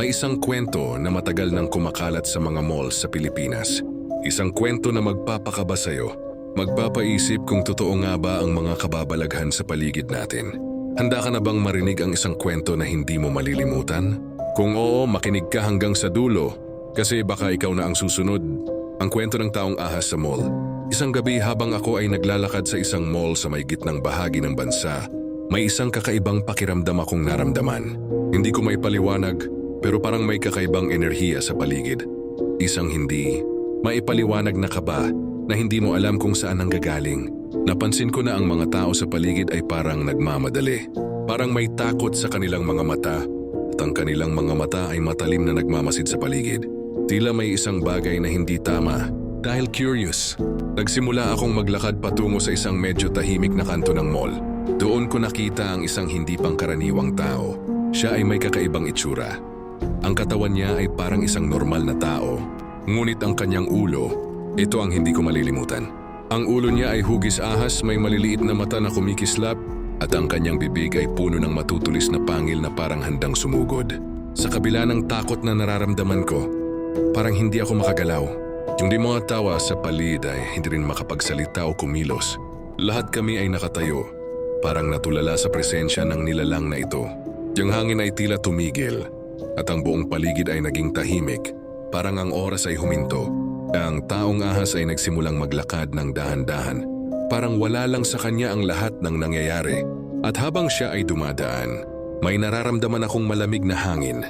May isang kwento na matagal nang kumakalat sa mga malls sa Pilipinas. Isang kwento na magpapakaba sa'yo. Magpapaisip kung totoo nga ba ang mga kababalaghan sa paligid natin. Handa ka na bang marinig ang isang kwento na hindi mo malilimutan? Kung oo, makinig ka hanggang sa dulo kasi baka ikaw na ang susunod. Ang kwento ng taong ahas sa mall. Isang gabi habang ako ay naglalakad sa isang mall sa may gitnang bahagi ng bansa, may isang kakaibang pakiramdam akong naramdaman. Hindi ko may paliwanag, pero parang may kakaibang enerhiya sa paligid. Isang hindi, maipaliwanag na kaba na hindi mo alam kung saan ang gagaling. Napansin ko na ang mga tao sa paligid ay parang nagmamadali. Parang may takot sa kanilang mga mata at ang kanilang mga mata ay matalim na nagmamasid sa paligid. Tila may isang bagay na hindi tama dahil curious. Nagsimula akong maglakad patungo sa isang medyo tahimik na kanto ng mall. Doon ko nakita ang isang hindi pangkaraniwang tao. Siya ay may kakaibang itsura. Ang katawan niya ay parang isang normal na tao. Ngunit ang kanyang ulo, ito ang hindi ko malilimutan. Ang ulo niya ay hugis ahas, may maliliit na mata na kumikislap, at ang kanyang bibig ay puno ng matutulis na pangil na parang handang sumugod. Sa kabila ng takot na nararamdaman ko, parang hindi ako makagalaw. Yung di mga tawa sa palid ay hindi rin makapagsalita o kumilos. Lahat kami ay nakatayo, parang natulala sa presensya ng nilalang na ito. Yung hangin ay tila tumigil, at ang buong paligid ay naging tahimik, parang ang oras ay huminto. Ang taong ahas ay nagsimulang maglakad ng dahan-dahan, parang wala lang sa kanya ang lahat ng nangyayari. At habang siya ay dumadaan, may nararamdaman akong malamig na hangin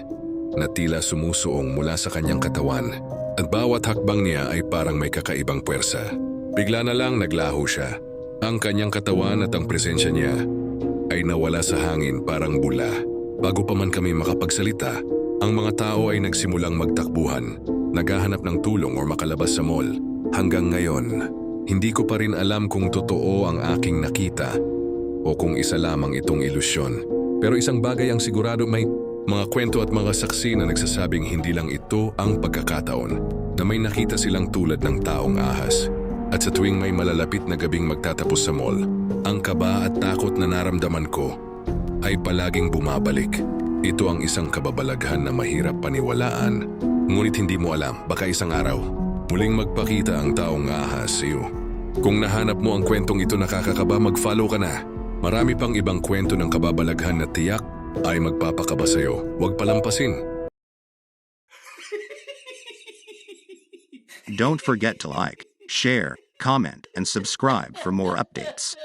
na tila sumusuong mula sa kanyang katawan at bawat hakbang niya ay parang may kakaibang puwersa. Bigla na lang naglaho siya. Ang kanyang katawan at ang presensya niya ay nawala sa hangin parang bula. Bago pa man kami makapagsalita, ang mga tao ay nagsimulang magtakbuhan, naghahanap ng tulong o makalabas sa mall. Hanggang ngayon, hindi ko pa rin alam kung totoo ang aking nakita o kung isa lamang itong ilusyon. Pero isang bagay ang sigurado may mga kwento at mga saksi na nagsasabing hindi lang ito ang pagkakataon na may nakita silang tulad ng taong ahas. At sa tuwing may malalapit na gabing magtatapos sa mall, ang kaba at takot na naramdaman ko ay palaging bumabalik. Ito ang isang kababalaghan na mahirap paniwalaan, ngunit hindi mo alam, baka isang araw, muling magpakita ang taong ahas sa iyo. Kung nahanap mo ang kwentong ito nakakakaba, mag-follow ka na. Marami pang ibang kwento ng kababalaghan na tiyak ay magpapakaba sa iyo. Huwag palampasin. Don't forget to like, share, comment, and subscribe for more updates.